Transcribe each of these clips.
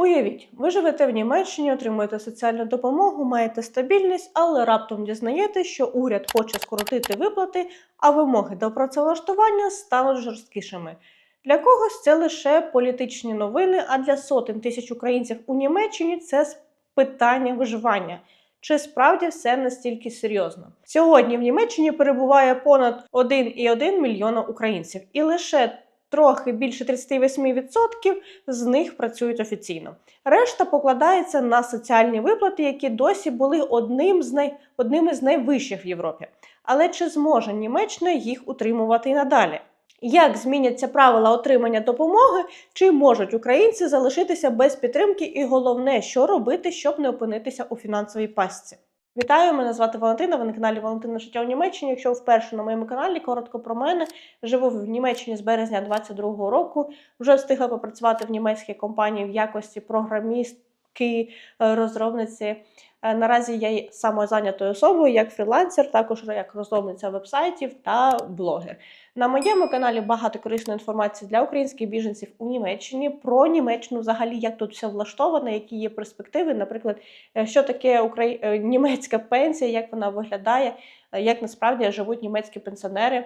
Уявіть, ви живете в Німеччині, отримуєте соціальну допомогу, маєте стабільність, але раптом дізнаєте, що уряд хоче скоротити виплати, а вимоги до працевлаштування стануть жорсткішими. Для когось це лише політичні новини, а для сотень тисяч українців у Німеччині це питання виживання. Чи справді все настільки серйозно? Сьогодні в Німеччині перебуває понад 1,1 мільйона українців, і лише трохи більше 38% з них працюють офіційно. Решта покладається на соціальні виплати, які досі були одним з най... одними з найвищих в Європі. Але чи зможе Німеччина їх утримувати і надалі? Як зміняться правила отримання допомоги, чи можуть українці залишитися без підтримки, і головне, що робити, щоб не опинитися у фінансовій пастці? Вітаю, мене звати Валентина. Ви на каналі Валентина Життя в Німеччині. Якщо вперше на моєму каналі, коротко про мене. Живу в Німеччині з березня 22-го року. Вже встигла попрацювати в німецькій компанії в якості програмістки, е, розробниці. Е, Наразі я є самозайнятою особою як фрілансер, також як розробниця вебсайтів та блогер. На моєму каналі багато корисної інформації для українських біженців у Німеччині про Німеччину, взагалі як тут все влаштовано, які є перспективи, наприклад, е, що таке украї... е, німецька пенсія, як вона виглядає, е, як насправді живуть німецькі пенсіонери,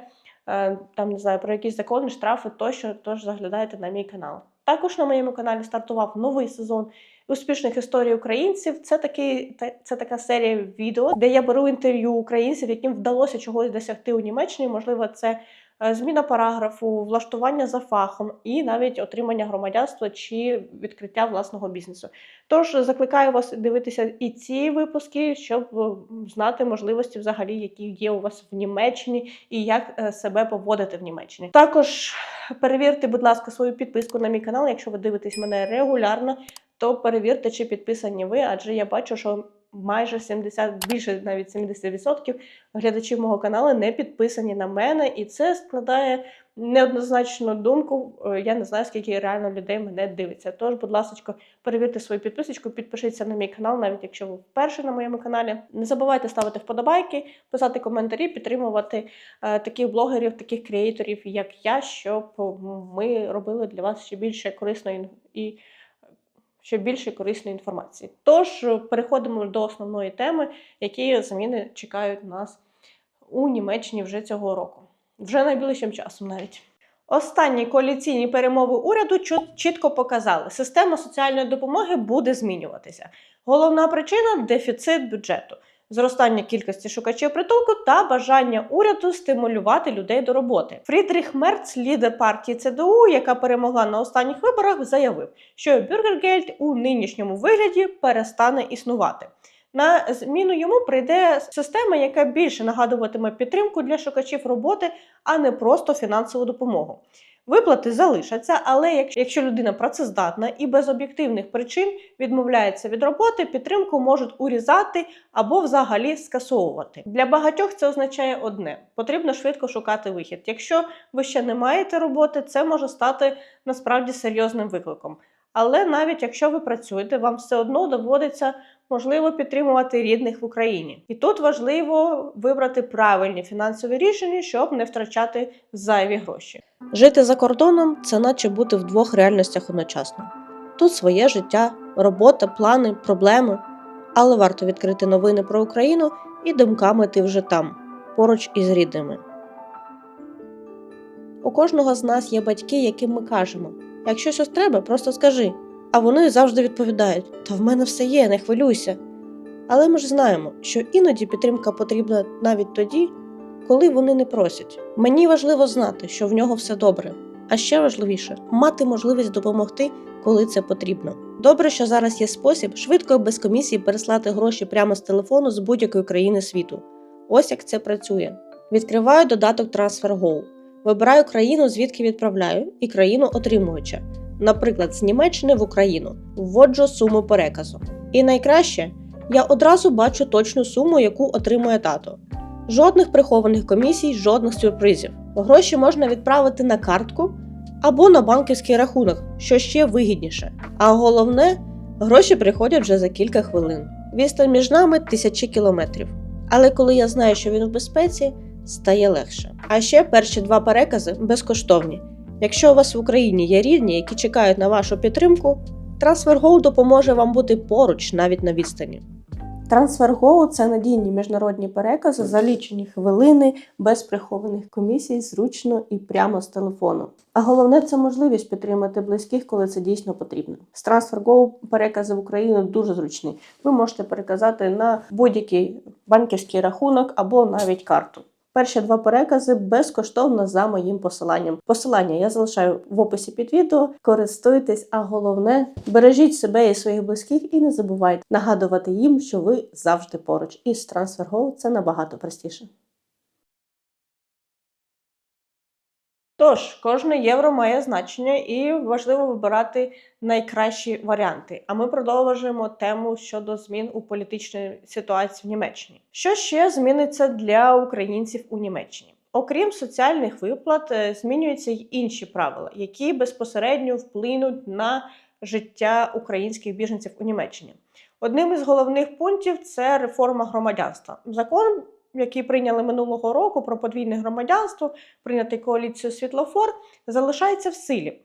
е, там не знаю про якісь закони, штрафи тощо. Тож заглядайте на мій канал. Також на моєму каналі стартував новий сезон успішних історій українців. Це такий це така серія відео, де я беру інтерв'ю українців, яким вдалося чогось досягти у Німеччині. Можливо, це е, зміна параграфу, влаштування за фахом і навіть отримання громадянства чи відкриття власного бізнесу. Тож закликаю вас дивитися і ці випуски, щоб е, знати можливості, взагалі, які є у вас в Німеччині, і як е, себе поводити в Німеччині. Також перевірте, будь ласка, свою підписку на мій канал, якщо ви дивитесь мене регулярно. То перевірте, чи підписані ви, адже я бачу, що майже 70, більше навіть 70% глядачів мого каналу не підписані на мене, і це складає неоднозначну думку. Е, Я не знаю, скільки реально людей мене дивиться. Тож, будь ласка, перевірте свою підписочку, підпишіться на мій канал, навіть якщо ви вперше на моєму каналі. Не забувайте ставити вподобайки, писати коментарі, підтримувати е, таких блогерів, таких креаторів, як я, щоб ми робили для вас ще більше корисної і ще більше корисної інформації. Тож переходимо до основної теми, які зміни чекають нас у Німеччині вже цього року, вже найближчим часом навіть. Останні коаліційні перемови уряду чітко показали, система соціальної допомоги буде змінюватися. Головна причина дефіцит бюджету, зростання кількості шукачів притулку та бажання уряду стимулювати людей до роботи. Фрідріх Мерц, лідер партії ЦДУ, яка перемогла на останніх виборах, заявив, що Бюргергельд у нинішньому вигляді перестане існувати. На зміну йому прийде система, яка більше нагадуватиме підтримку для шукачів роботи, а не просто фінансову допомогу. Виплати залишаться, але якщо людина працездатна і без об'єктивних причин відмовляється від роботи, підтримку можуть урізати або взагалі скасовувати. Для багатьох це означає одне: потрібно швидко шукати вихід. Якщо ви ще не маєте роботи, це може стати насправді серйозним викликом. Але навіть якщо ви працюєте, вам все одно доводиться можливо підтримувати рідних в Україні. І тут важливо вибрати правильні фінансові рішення, щоб не втрачати зайві гроші. Жити за кордоном це наче бути в двох реальностях одночасно. Тут своє життя, робота, плани, проблеми. Але варто відкрити новини про Україну і думками ти вже там, поруч із рідними. У кожного з нас є батьки, яким ми кажемо: якщо щось треба, просто скажи. А вони завжди відповідають: Та в мене все є, не хвилюйся. Але ми ж знаємо, що іноді підтримка потрібна навіть тоді, коли вони не просять. Мені важливо знати, що в нього все добре, а ще важливіше мати можливість допомогти, коли це потрібно. Добре, що зараз є спосіб швидко і без комісії переслати гроші прямо з телефону з будь-якої країни світу. Ось як це працює. Відкриваю додаток TransferGo, вибираю країну, звідки відправляю, і країну отримувача. Наприклад, з Німеччини в Україну вводжу суму переказу. І найкраще, я одразу бачу точну суму, яку отримує тато. Жодних прихованих комісій, жодних сюрпризів. Гроші можна відправити на картку або на банківський рахунок, що ще вигідніше. А головне, гроші приходять вже за кілька хвилин. Відстань між нами тисячі кілометрів. Але коли я знаю, що він у безпеці, стає легше. А ще перші два перекази безкоштовні. Якщо у вас в Україні є рідні, які чекають на вашу підтримку, TransferGo допоможе вам бути поруч навіть на відстані. TransferGo – це надійні міжнародні перекази за лічені хвилини, без прихованих комісій, зручно і прямо з телефону. А головне це можливість підтримати близьких, коли це дійсно потрібно. З TransferGo перекази в Україну дуже зручні. Ви можете переказати на будь-який банківський рахунок або навіть карту. Перші два перекази безкоштовно за моїм посиланням. Посилання я залишаю в описі під відео. Користуйтесь, а головне бережіть себе і своїх близьких і не забувайте нагадувати їм, що ви завжди поруч. І з TransferGo це набагато простіше. Тож, кожне євро має значення і важливо вибирати найкращі варіанти. А ми продовжуємо тему щодо змін у політичній ситуації в Німеччині. Що ще зміниться для українців у Німеччині? Окрім соціальних виплат, е, змінюються й інші правила, які безпосередньо вплинуть на життя українських біженців у Німеччині. Одним із головних пунктів це реформа громадянства. Закон, який прийняли минулого року про подвійне громадянство, прийнятий коаліцією Світлофор, залишається в силі.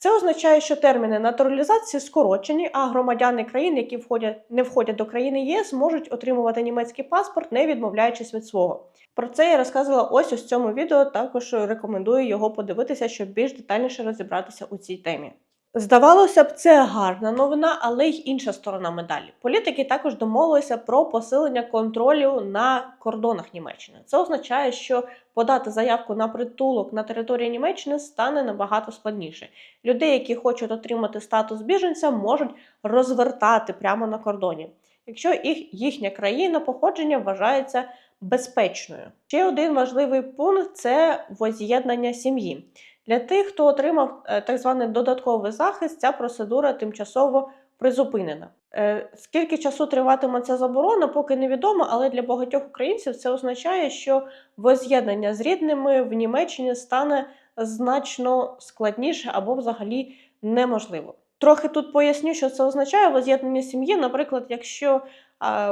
Це означає, що терміни натуралізації скорочені, а громадяни країн, які входять, не входять до країни ЄС, можуть отримувати німецький паспорт, не відмовляючись від свого. Про це я розказувала ось у цьому відео. Також рекомендую його подивитися, щоб більш детальніше розібратися у цій темі. Здавалося б, це гарна новина, але й інша сторона медалі. Політики також домовилися про посилення контролю на кордонах Німеччини. Це означає, що подати заявку на притулок на території Німеччини стане набагато складніше. Людей, які хочуть отримати статус біженця, можуть розвертати прямо на кордоні, якщо їх їхня країна походження вважається безпечною. Ще один важливий пункт це воз'єднання сім'ї. Для тих, хто отримав е, так званий додатковий захист, ця процедура тимчасово призупинена. Е, Скільки часу триватиме ця заборона, поки невідомо, але для багатьох українців це означає, що воз'єднання з рідними в Німеччині стане значно складніше або взагалі неможливо. Трохи тут поясню, що це означає воз'єднання сім'ї. Наприклад, якщо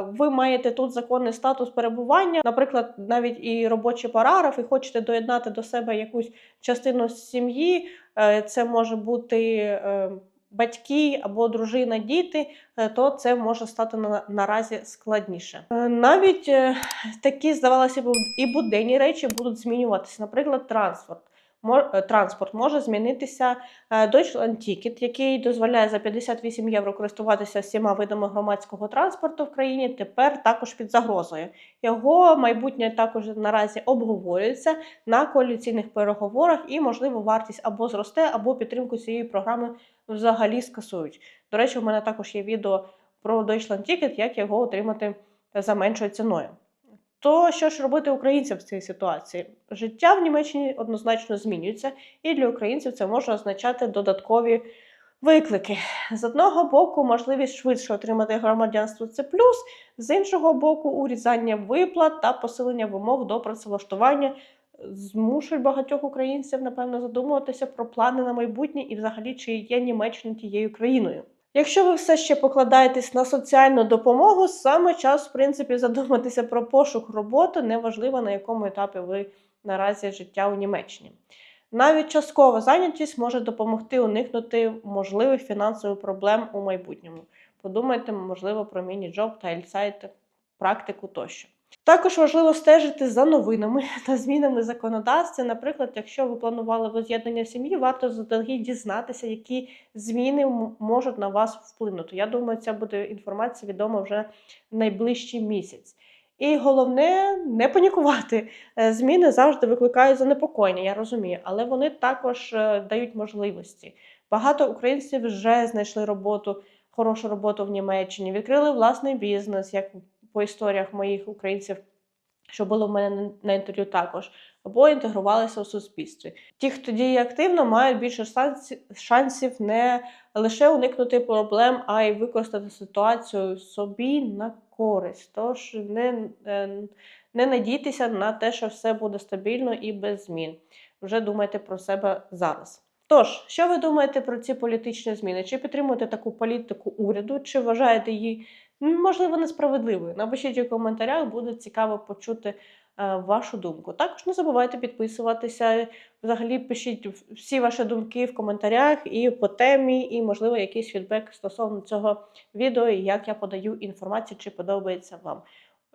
ви маєте тут законний статус перебування, наприклад, навіть і робочий параграф, і хочете доєднати до себе якусь частину сім'ї, е, це може бути е, батьки або дружина, діти, е, то це може стати на, наразі складніше. Навіть такі, здавалося б, і буденні речі будуть змінюватися, наприклад, транспорт. Е, Транспорт може змінитися е, Deutschland Ticket, який дозволяє за 58 євро користуватися всіма видами громадського транспорту в країні. Тепер також під загрозою. Його майбутнє також наразі обговорюється на коаліційних переговорах, і можливо вартість або зросте, або підтримку цієї програми взагалі скасують. До речі, у мене також є відео про Deutschland Ticket, як його отримати за меншою ціною. То що ж робити українцям в цій ситуації? Життя в Німеччині однозначно змінюється, і для українців це може означати додаткові виклики. З одного боку, можливість швидше отримати громадянство це плюс, з іншого боку, урізання виплат та посилення вимог до працевлаштування змушують багатьох українців, напевно, задумуватися про плани на майбутнє і взагалі чи є Німеччина тією країною. Якщо ви все ще покладаєтесь на соціальну допомогу, саме час, в принципі, задуматися про пошук роботи, неважливо на якому етапі ви наразі життя у Німеччині. Навіть часткова зайнятість може допомогти уникнути можливих фінансових проблем у майбутньому. Подумайте, можливо, про міні-джоб та ельсайт, практику тощо. Також важливо стежити за новинами та змінами законодавства. Наприклад, якщо ви планували воз'єднання сім'ї, варто заздалегідь дізнатися, які зміни можуть на вас вплинути. Я думаю, ця буде інформація відома вже найближчий місяць. І головне не панікувати. Е, Зміни завжди викликають занепокоєння, я розумію, але вони також е, дають можливості. Багато українців вже знайшли роботу, хорошу роботу в Німеччині, відкрили власний бізнес, як по історіях моїх українців, що було в мене на- інтерв'ю також, або інтегрувалися у суспільстві. Ті, хто діє активно, мають більше шансів, не лише уникнути проблем, а й використати ситуацію собі на користь. Тож не, е, не надійтеся на те, що все буде стабільно і без змін. Вже думайте про себе зараз. Тож, що ви думаєте про ці політичні зміни? Чи підтримуєте таку політику уряду, чи вважаєте її можливо несправедливою? Напишіть у коментарях, буде цікаво почути е, вашу думку. Також не забувайте підписуватися. Взагалі пишіть всі ваші думки в коментарях і по темі, і, можливо, якийсь фідбек стосовно цього відео, і як я подаю інформацію, чи подобається вам.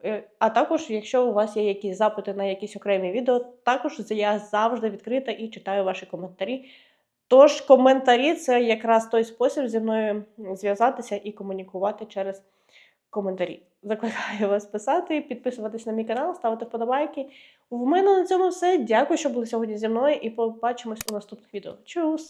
Е, А також, якщо у вас є якісь запити на якісь окремі відео, також я завжди відкрита і читаю ваші коментарі. Тож коментарі це якраз той спосіб зі мною зв'язатися і комунікувати через коментарі. Закликаю вас писати, підписуватись на мій канал, ставити вподобайки. В мене на цьому все. Дякую, що були сьогодні зі мною, і побачимось у наступних відео. Чус!